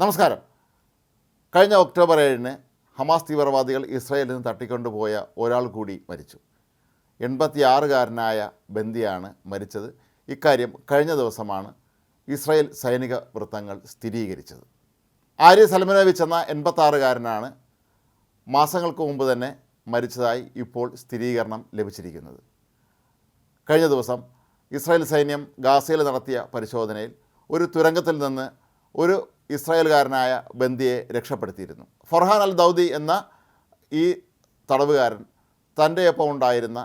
നമസ്കാരം. കഴിഞ്ഞ ഒക്ടോബർ ഏഴിന് ഹമാസ് തീവ്രവാദികൾ ഇസ്രായേലിൽ നിന്ന് തട്ടിക്കൊണ്ടുപോയ ഒരാൾ കൂടി മരിച്ചു. എൺപത്തിയാറുകാരനായ ബന്ദിയാണ് മരിച്ചത്. ഇക്കാര്യം കഴിഞ്ഞ ദിവസമാണ് ഇസ്രായേൽ സൈനിക വൃത്തങ്ങൾ സ്ഥിരീകരിച്ചത്. ആര്യ സൽമനോവിച്ച് എന്ന എൺപത്താറുകാരനാണ് മാസങ്ങൾക്ക് മുമ്പ് തന്നെ മരിച്ചതായി ഇപ്പോൾ സ്ഥിരീകരണം ലഭിച്ചിരിക്കുന്നത്. കഴിഞ്ഞ ദിവസം ഇസ്രായേൽ സൈന്യം ഗാസയിൽ നടത്തിയ പരിശോധനയിൽ ഒരു തുരങ്കത്തിൽ നിന്ന് ഒരു ഇസ്രായേൽകാരനായ ബന്ദിയെ രക്ഷപ്പെടുത്തിയിരുന്നു. ഫർഹാൻ അൽ ദൗദി എന്ന ഈ തടവുകാരൻ തന്റെ ഒപ്പം ഉണ്ടായിരുന്ന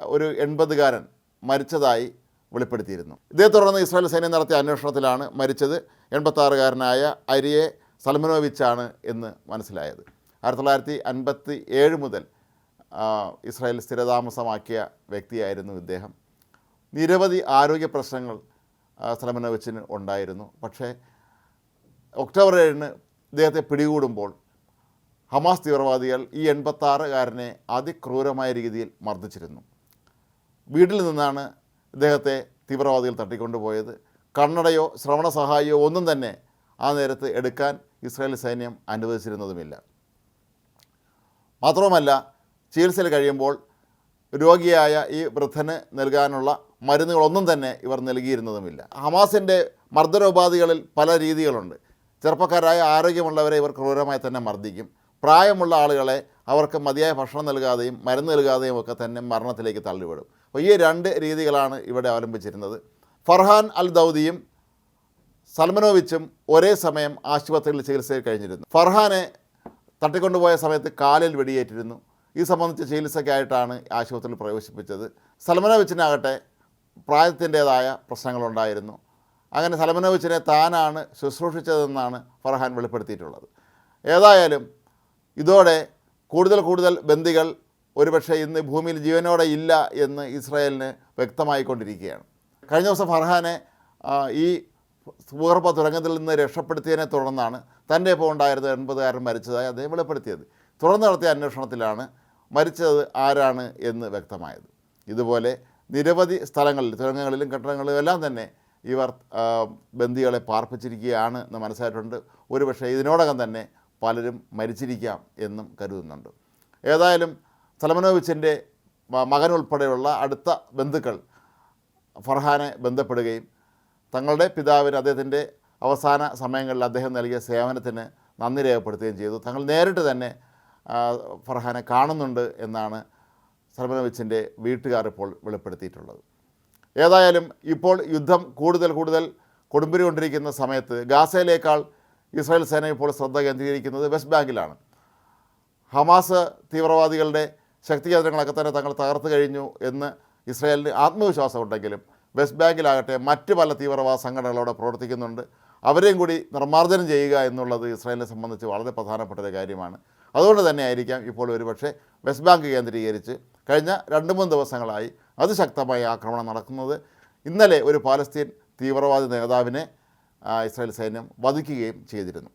ഒരു എൺപതുകാരൻ മരിച്ചതായി വെളിപ്പെടുത്തിയിരുന്നു. ഇതേ തുടർന്ന് ഇസ്രായേൽ സൈന്യം നടത്തിയ അന്വേഷണത്തിലാണ് മരിച്ചത് എൺപത്താറുകാരനായ അരിയെ സൽമനോവിച്ചാണ് എന്ന് മനസ്സിലായത്. ആയിരത്തി തൊള്ളായിരത്തി അൻപത്തി ഏഴ് മുതൽ ഇസ്രായേൽ സ്ഥിരതാമസമാക്കിയ വ്യക്തിയായിരുന്നു ഇദ്ദേഹം. നിരവധി ആരോഗ്യ പ്രശ്നങ്ങൾ സലമനോവിച്ചിന് ഉണ്ടായിരുന്നു. പക്ഷേ ഒക്ടോബർ ഏഴിന് ഇദ്ദേഹത്തെ പിടികൂടുമ്പോൾ ഹമാസ് തീവ്രവാദികൾ ഈ എൺപത്താറുകാരനെ അതിക്രൂരമായ രീതിയിൽ മർദ്ദിച്ചിരുന്നു. വീട്ടിൽ നിന്നാണ് ഇദ്ദേഹത്തെ തീവ്രവാദികൾ തട്ടിക്കൊണ്ടുപോയത്. കണ്ണടയോ ശ്രവണ സഹായിയോ ഒന്നും തന്നെ ആ നേരത്ത് എടുക്കാൻ ഇസ്രായേൽ സൈന്യം അനുവദിച്ചിരുന്നതുമില്ല. മാത്രവുമല്ല ചികിത്സയിൽ കഴിയുമ്പോൾ രോഗിയായ ഈ വൃദ്ധന് നൽകാനുള്ള മരുന്നുകളൊന്നും തന്നെ ഇവർ നൽകിയിരുന്നതുമില്ല. ഹമാസിന്റെ മർദ്ദരോപാധികളിൽ പല രീതികളുണ്ട്. ചെറുപ്പക്കാരായ ആരോഗ്യമുള്ളവരെ ഇവർ ക്രൂരമായി തന്നെ മർദ്ദിക്കും. പ്രായമുള്ള ആളുകളെ അവർക്ക് മതിയായ ഭക്ഷണം നൽകാതെയും മരുന്ന് നൽകാതെയും ഒക്കെ തന്നെ മരണത്തിലേക്ക് തള്ളിവിടും. അപ്പോൾ ഈ രണ്ട് രീതികളാണ് ഇവിടെ അവലംബിച്ചിരുന്നത്. ഫർഹാൻ അൽ ദൗദിയും സൽമനോവിച്ചും ഒരേ സമയം ആശുപത്രിയിൽ ചികിത്സയിൽ കഴിഞ്ഞിരുന്നു. ഫർഹാനെ തട്ടിക്കൊണ്ടുപോയ സമയത്ത് കാലിൽ വെടിയേറ്റിരുന്നു. ഇത് സംബന്ധിച്ച ചികിത്സയ്ക്കായിട്ടാണ് ആശുപത്രിയിൽ പ്രവേശിപ്പിച്ചത്. സൽമനോവിച്ചിനാകട്ടെ പ്രായത്തിന്റേതായ പ്രശ്നങ്ങളുണ്ടായിരുന്നു. അങ്ങനെ സലമനോവിച്ചിനെ താനാണ് ശുശ്രൂഷിച്ചതെന്നാണ് ഫർഹാൻ വെളിപ്പെടുത്തിയിട്ടുള്ളത്. ഏതായാലും ഇതോടെ കൂടുതൽ കൂടുതൽ ബന്ദികൾ ഒരുപക്ഷെ ഇന്ന് ഭൂമിയിൽ ജീവനോടെ ഇല്ല എന്ന് ഇസ്രായേലിന് വ്യക്തമായിക്കൊണ്ടിരിക്കുകയാണ് കഴിഞ്ഞ ദിവസം ഫർഹാനെ ഈ ഭൂഗർഭ തുരങ്കത്തിൽ നിന്ന് രക്ഷപ്പെടുത്തിയതിനെ തുടർന്നാണ് തന്റെ ഇപ്പോൾ ഉണ്ടായിരുന്ന എൺപതുകാരൻ മരിച്ചതായി അദ്ദേഹം വെളിപ്പെടുത്തിയത്. തുടർന്ന് നടത്തിയ അന്വേഷണത്തിലാണ് മരിച്ചത് ആരാണ് എന്ന് വ്യക്തമായത്. ഇതുപോലെ നിരവധി സ്ഥലങ്ങളിൽ തുരങ്കങ്ങളിലും കെട്ടിടങ്ങളിലും എല്ലാം തന്നെ ഇവർ ബന്ദികളെ പാർപ്പിച്ചിരിക്കുകയാണ് എന്ന് മനസ്സിലായിട്ടുണ്ട്. ഒരുപക്ഷെ ഇതിനോടകം തന്നെ പലരും മരിച്ചിരിക്കാം എന്നും കരുതുന്നുണ്ട്. ഏതായാലും സലമനോവിച്ചിന്റെ മകനുൾപ്പെടെയുള്ള അടുത്ത ബന്ധുക്കൾ ഫർഹാനെ ബന്ധപ്പെടുകയും തങ്ങളുടെ പിതാവിന് അദ്ദേഹത്തിന്റെ അവസാന സമയങ്ങളിൽ അദ്ദേഹം നൽകിയ സേവനത്തിന് നന്ദി രേഖപ്പെടുത്തുകയും ചെയ്തു. തങ്ങൾ നേരിട്ട് തന്നെ ഫർഹാനെ കാണുന്നുണ്ട് എന്നാണ് സൽമനോവിച്ചിന്റെ വീട്ടുകാർ ഇപ്പോൾ വെളിപ്പെടുത്തിയിട്ടുള്ളത്. ഏതായാലും ഇപ്പോൾ യുദ്ധം കൂടുതൽ കൂടുതൽ കൊടുമ്പിരി കൊണ്ടിരിക്കുന്ന സമയത്ത് ഗാസയിലേക്കാൾ ഇസ്രായേൽ സേന ഇപ്പോൾ ശ്രദ്ധ കേന്ദ്രീകരിക്കുന്നത് വെസ്റ്റ് ബാങ്കിലാണ്. ഹമാസ് തീവ്രവാദികളുടെ ശക്തി കേന്ദ്രങ്ങളൊക്കെ തന്നെ തങ്ങൾ തകർത്ത് കഴിഞ്ഞു എന്ന് ഇസ്രായേലിന് ആത്മവിശ്വാസമുണ്ടെങ്കിലും വെസ്റ്റ് ബാങ്കിലാകട്ടെ മറ്റ് പല തീവ്രവാദ സംഘടനകളോടെ പ്രവർത്തിക്കുന്നുണ്ട്. അവരെയും കൂടി നിർമ്മാർജനം ചെയ്യുക എന്നുള്ളത് ഇസ്രായേലിനെ സംബന്ധിച്ച് വളരെ പ്രധാനപ്പെട്ട ഒരു കാര്യമാണ്. അതുകൊണ്ട് തന്നെ ആയിരിക്കാം ഇപ്പോൾ ഒരുപക്ഷെ വെസ്റ്റ് ബാങ്ക് കേന്ദ്രീകരിച്ച് കഴിഞ്ഞ രണ്ട് മൂന്ന് ദിവസങ്ങളായി അതിശക്തമായ ആക്രമണം നടക്കുന്നത്. ഇന്നലെ ഒരു പാലസ്തീൻ തീവ്രവാദി നേതാവിനെ ഇസ്രായേൽ സൈന്യം വധിക്കുകയും ചെയ്തിരുന്നു.